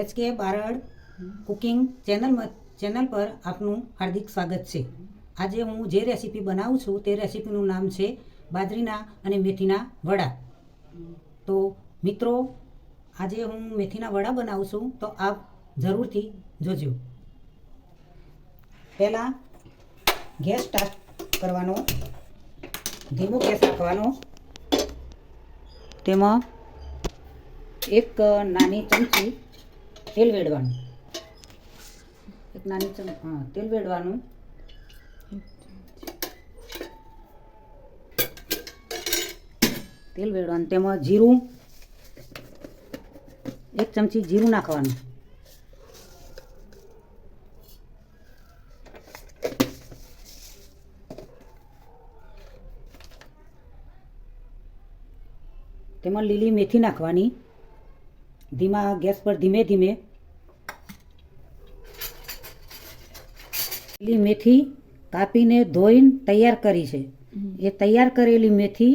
H K Barad cooking ચેનલમાં channel પર આપનું હાર્દિક સ્વાગત છે. આજે હું જે રેસીપી બનાવું છું તે રેસીપીનું નામ છે બાજરીના અને મેથીના વડા. તો મિત્રો, આજે હું મેથીના વડા બનાવું છું તો આપ જરૂરથી જોજો. પહેલાં ગેસ સ્ટાર્ટ કરવાનો, ધીમો ગેસ રાખવાનો. તેમાં એક નાની ચમચી તેલ વેડવાનું. એક નાની ચમ હા, તેલ વેડવાનું. તેલ વેડવાનું. તેમાં જીરું, એક ચમચી જીરું નાખવાનું. તેમાં લીલી મેથી નાખવાની. ધીમા ગેસ પર ધીમે ધીમે લીલી મેથી કાપીને ધોઈને તૈયાર કરી છે. એ તૈયાર કરેલી મેથી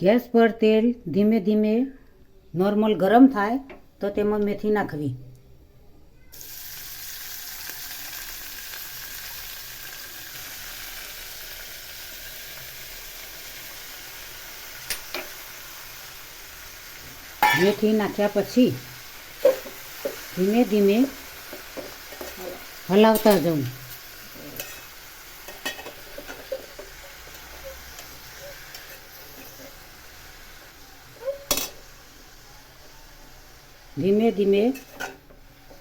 ગેસ પર તેલ ધીમે ધીમે નોર્મલ ગરમ થાય તો તેમાં મેથી નાખવી. મેથી નાખ્યા પછી ધીમે ધીમે હલાવતા જવું ધીમે ધીમે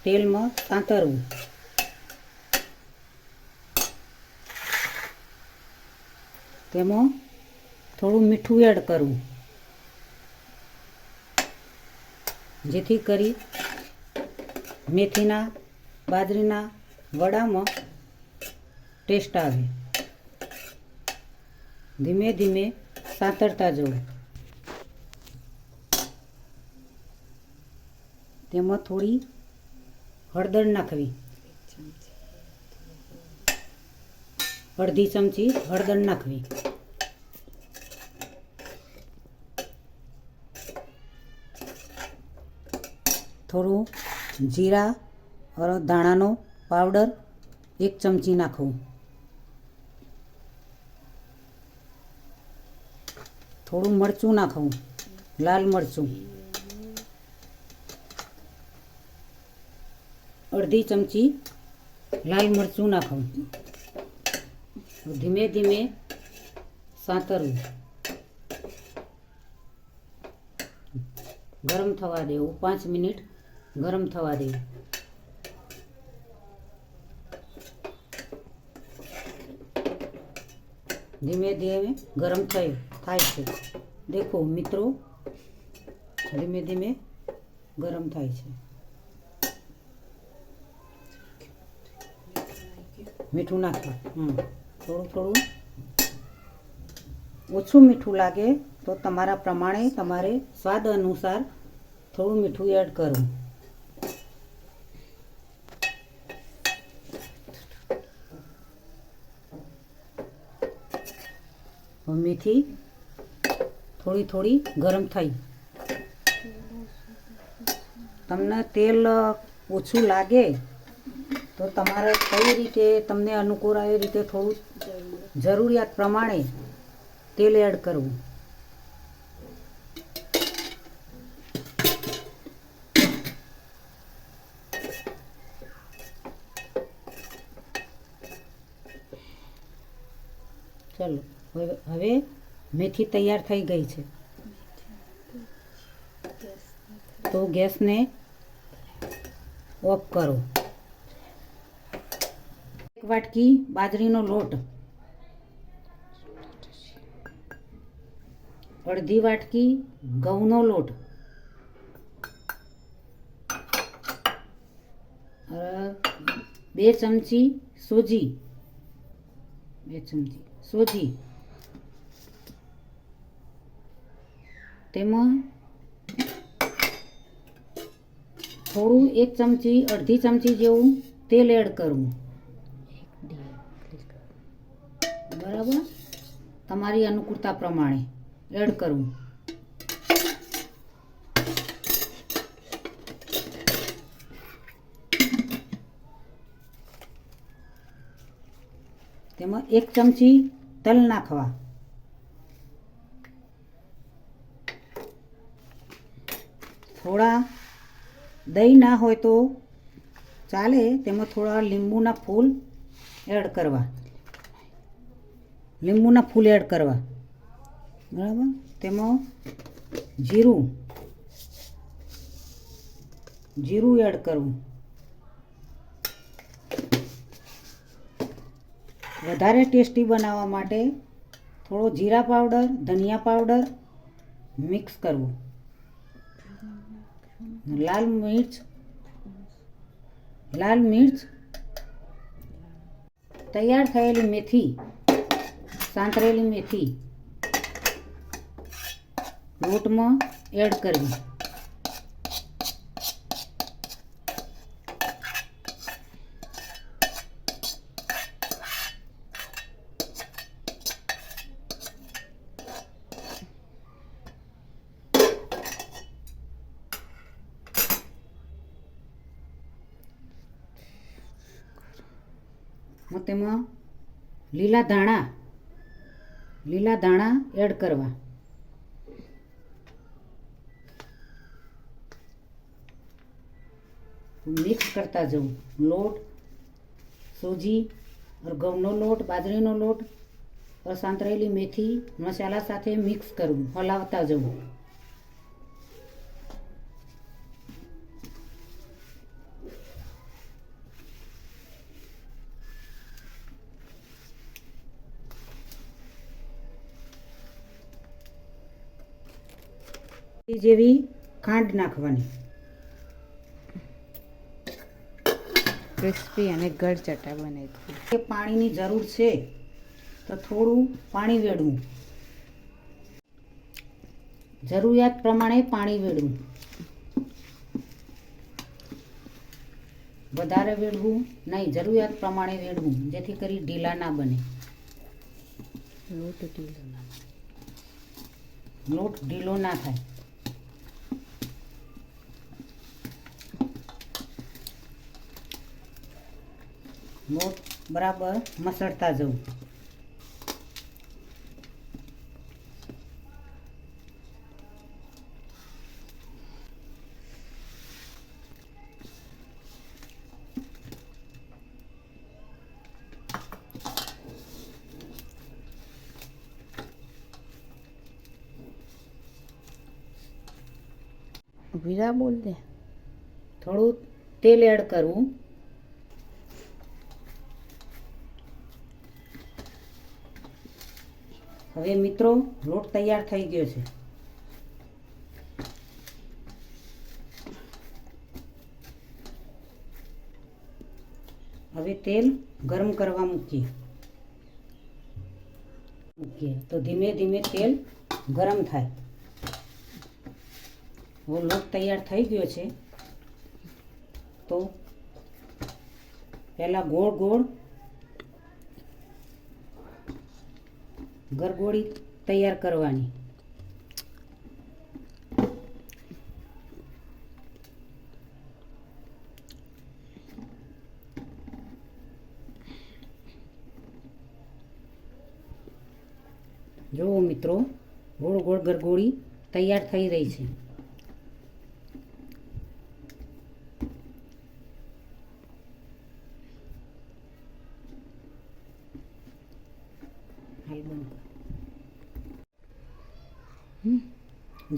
તેલમાં સાંતરવું તેમાં થોડું મીઠું એડ કરવું જેથી કરી મેથીના બાજરીના વડામાં ટેસ્ટ આવે. ધીમે ધીમે સાંતરતા જવું. તેમાં થોડી હળદર નાખવી. અડધી ચમચી હળદર નાખવી. થોડું જીરા અર ધાણાનો પાવડર, એક ચમચી નાખવું. થોડું મરચું નાખવું, લાલ મરચું. અડધી ચમચી લાલ મરચું નાખવું. ધીમે ધીમે સાંતરવું. ગરમ થવા દેવું પાંચ મિનિટ. ગરમ થવા દેવું ધીમે ધીમે ગરમ થઈ, થાય છે. દેખો મિત્રો, ધીમે ધીમે ગરમ થાય છે. મીઠું નાખો. હમ. થોડું થોડું. ઓછું મીઠું લાગે તો તમારા પ્રમાણે તમારે સ્વાદ અનુસાર થોડું મીઠું એડ કરવું હવે મેથી થોડી થોડી ગરમ થઈ. તમને તેલ ઓછું લાગે તો તમારે કઈ રીતે તમને અનુકૂળ આવે રીતે થોડું જરૂરિયાત પ્રમાણે તેલ એડ કરવું ચલો હવે મેથી તૈયાર થઈ ગઈ છે. તો ગેસને ઓફ કરો. એક વાટકી બાજરીનો લોટ. અડધી વાટકી ઘઉંનો લોટ. બે ચમચી સોજી. બે ચમચી સોજી. તેમાં થોડું એક ચમચી, અડધી ચમચી જેવું તેલ એડ કરવું બરાબર? તમારી અનુકૂળતા પ્રમાણે એડ કરવું તેમાં એક ચમચી તલ નાખવા. થોડા દહીં ના હોય તો ચાલે, તેમાં થોડા લીંબુના ફૂલ એડ કરવા. લીંબુના ફૂલ એડ કરવા. બરાબર? તેમાં જીરું જીરું એડ કરવું. વધારે ટેસ્ટી બનાવવા માટે થોડો જીરા પાવડર, ધનિયા પાવડર મિક્સ કરવું. લાલ મિર્ચ. લાલ મિર્ચ. તૈયાર થયેલી મેથી. સાંતરેલી મેથી. લોટમાં એડ કરવી. હું તેમાં લીલા ધાણા લીલા ધાણા એડ કરવા મિક્સ કરતા જવું લોટ સૂજી और ઘઉંનો લોટ બાજરીનો લોટ और સાંતરેલી મેથી મસાલા સાથે મિક્સ કરવું હલાવતા જવું જેવી ખાંડ નાખવાની. ક્રિસ્પી અને ગળચટા બને છે. પાણીની જરૂર છે તો થોડું પાણી વેડવું. જરૂરિયાત પ્રમાણે પાણી વેડવું. વધારે વેડવું નહીં જરૂરિયાત પ્રમાણે વેડવું જેથી કરી ઢીલા ના બને. લોટ ઢીલો ના લોટ ઢીલો ના થાય. લોટ બરાબર મસળતા જવું વીરા બોલ દે થોડું તેલ એડ કરવું હવે મિત્રો, લોટ તૈયાર થઈ ગયો છે. હવે તેલ ગરમ કરવા મૂકીએ. મૂકીએ. તો ધીમે ધીમે તેલ ગરમ થાય. હવે લોટ તૈયાર થઈ ગયો છે. તો પહેલાં ગોળ ગોળ ગરગોળી તૈયાર કરવાની. જુઓ મિત્રો ગોળ ગોળ ગરગોળી તૈયાર થઈ રહી છે.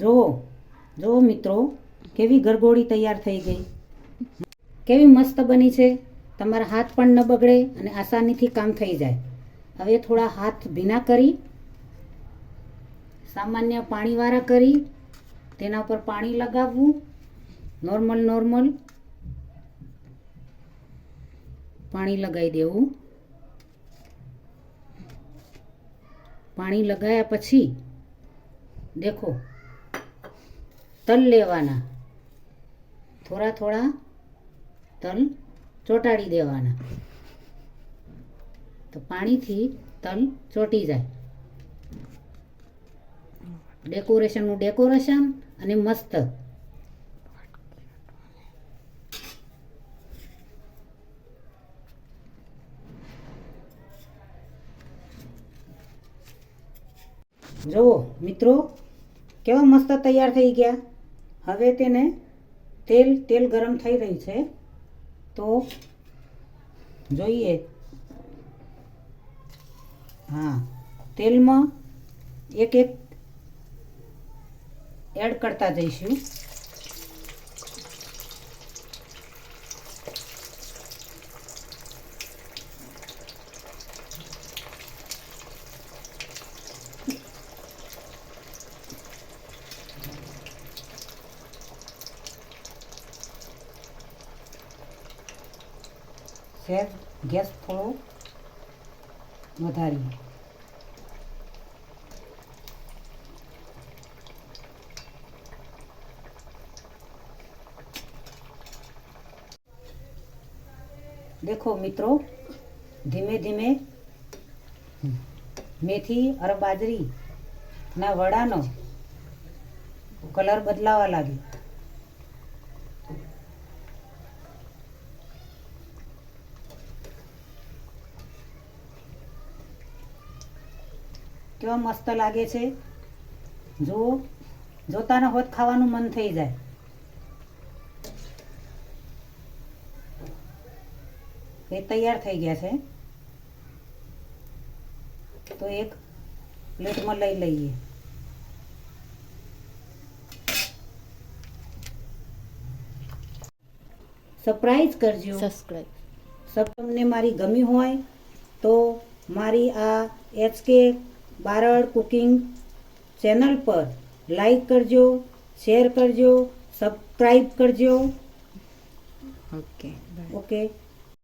જુઓ જુઓ મિત્રો, કેવી ગરગોળી તૈયાર થઈ ગઈ. કેવી મસ્ત બની છે. તમારા હાથ પણ ન બગડે અને આસાનીથી કામ થઈ જાય. હવે થોડા હાથ ભીના કરી, સામાન્ય પાણીવાળા કરી, તેના પર પાણી લગાવવું, નોર્મલ નોર્મલ પાણી લગાવી દેવું. પાણી લગાયા પછી, દેખો તલ લેવાના. થોડા થોડા તલ ચોંટાડી દેવાના. તો પાણીથી તલ ચોંટી જાય. ડેકોરેશનનું ડેકોરેશન અને મસ્ત. જુઓ મિત્રો, કેવા મસ્ત તૈયાર થઈ ગયા. હવે તેને તેલ તેલ ગરમ થઈ રહ્યું છે, તો જોઈએ. હા, તેલમાં એક એક એડ કરતા જઈશું. સહેજ ગેસ થોડો વધારીએ. દેખો મિત્રો, ધીમે ધીમે મેથી અરબાજરીના બાજરી વડાનો કલર બદલાવા લાગ્યો. કેવા મસ્ત લાગે છે. જુઓ જોતાના હોત ખાવાનું મન થઈ જાય. એ તૈયાર થઈ ગયા છે. તો એક પ્લેટમાં લઈ લઈએ. સરપ્રાઈઝ કરજો. સબસ્ક્રાઈબ સબ તમને મારી ગમી હોય તો મારી આ H K Barad cooking channel પર લાઈક કરજો શેર કરજો સબસ્ક્રાઈબ કરજો. Okay okay?